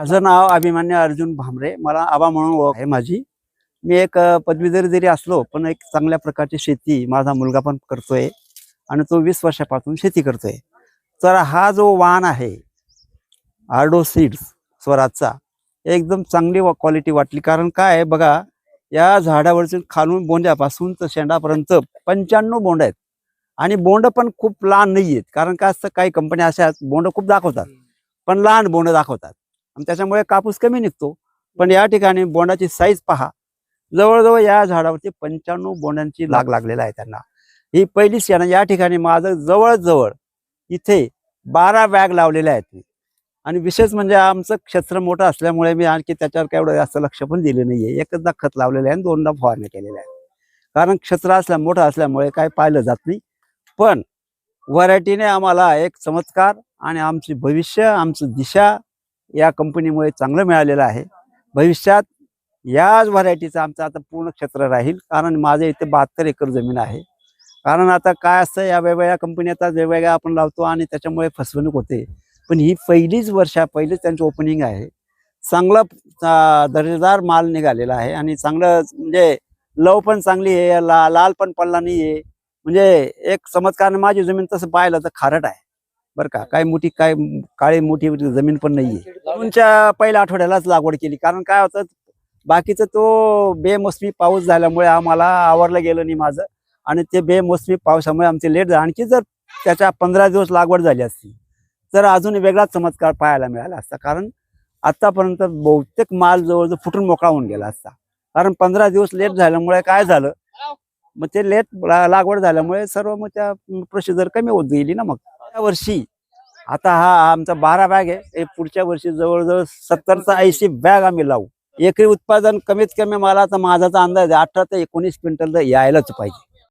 माझं नाव अभिमान्य अर्जुन भामरे. मला आबा म्हणून ओळख आहे माझी. मी एक पदवीधर जरी असलो पण एक चांगल्या प्रकारची शेती माझा मुलगा पण करतोय आणि तो वीस वर्षापासून शेती करतोय. तर हा जो वाहन आहे आर्डो सीड्स स्वराजचा एकदम चांगली क्वालिटी वाटली. कारण काय बघा या झाडावरचे खालून बोंड्यापासून तर शेंडापर्यंत पंच्याण्णव बोंड आहेत. आणि बोंड पण खूप लहान नाही आहेत कारण काय असतं काही कंपन्या अशा आहेत, बोंड खूप दाखवतात. पण लहान बोंड दाखवतात. त्याच्यामुळे कापूस कमी निघतो. पण या ठिकाणी बोंडाची साईज पहा. जवळजवळ या झाडावरती पंच्याण्णव बोंडांची लाग लागलेला आहे त्यांना. ही पहिलीच शेणा या ठिकाणी माझं जवळजवळ इथे बारा बॅग लावलेल्या आहेत. आणि विशेष म्हणजे आमचं क्षेत्र मोठं असल्यामुळे मी आणखी त्याच्यावर काय एवढं जास्त लक्ष पण दिलं नाहीये. एकदा खत लावलेलं आहे आणि दोनदा फवारणी केलेल्या आहे. कारण क्षेत्र असल्या मोठं असल्यामुळे काय पाहिलं जात नाही. पण व्हरायटीने आम्हाला एक चमत्कार आणि आमची भविष्य आमची दिशा या कंपनीमुळे चांगलं मिळालेलं आहे. भविष्यात याच व्हरायटीचं आमचं आता पूर्ण क्षेत्र राहील. कारण माझं इथे बहात्तर एकर जमीन आहे. कारण आता काय असतं या वेगवेगळ्या कंपनी आता वेगवेगळ्या आपण लावतो आणि त्याच्यामुळे फसवणूक होते. पण ही पहिलीच वर्षा पहिलीच त्यांचं ओपनिंग आहे. चांगला दर्जेदार माल निघालेला आहे. आणि चांगलं म्हणजे लव पण चांगली आहे ला लाल पण पडला नाही आहे म्हणजे एक चमत्कार माझी जमीन तसं पाहिलं तर खारट आहे. बरं का काय मोठी काय काळी मोठी जमीन पण नाहीये. जूनच्या पहिल्या आठवड्यालाच लागवड केली. कारण काय होतं बाकीचं तो बेमोसमी पाऊस झाल्यामुळे आम्हाला आवरलं गेलं नाही माझं. आणि ते बेमोसमी पावसामुळे आमचे लेट झाले. आणखी जर त्याच्या पंधरा दिवस लागवड झाली असती तर अजून वेगळाच चमत्कार पाहायला मिळाला असता. कारण आतापर्यंत बहुतेक माल जवळजवळ फुटून मोकळा होऊन गेला असता. कारण पंधरा दिवस लेट झाल्यामुळे काय झालं? मग ते लेट लागवड झाल्यामुळे सर्व मग त्या प्रोसिजर कमी होत गेली ना मग. वर्षी. आता हा आमचा बारा बॅग आहे. हे पुढच्या वर्षी जवळजवळ सत्तरचा ऐंशी बॅग आम्ही लावू. एकरी उत्पादन कमीत कमी मला आता माझाचा अंदाज आहे अठरा ते एकोणीस क्विंटल तर यायलाच पाहिजे.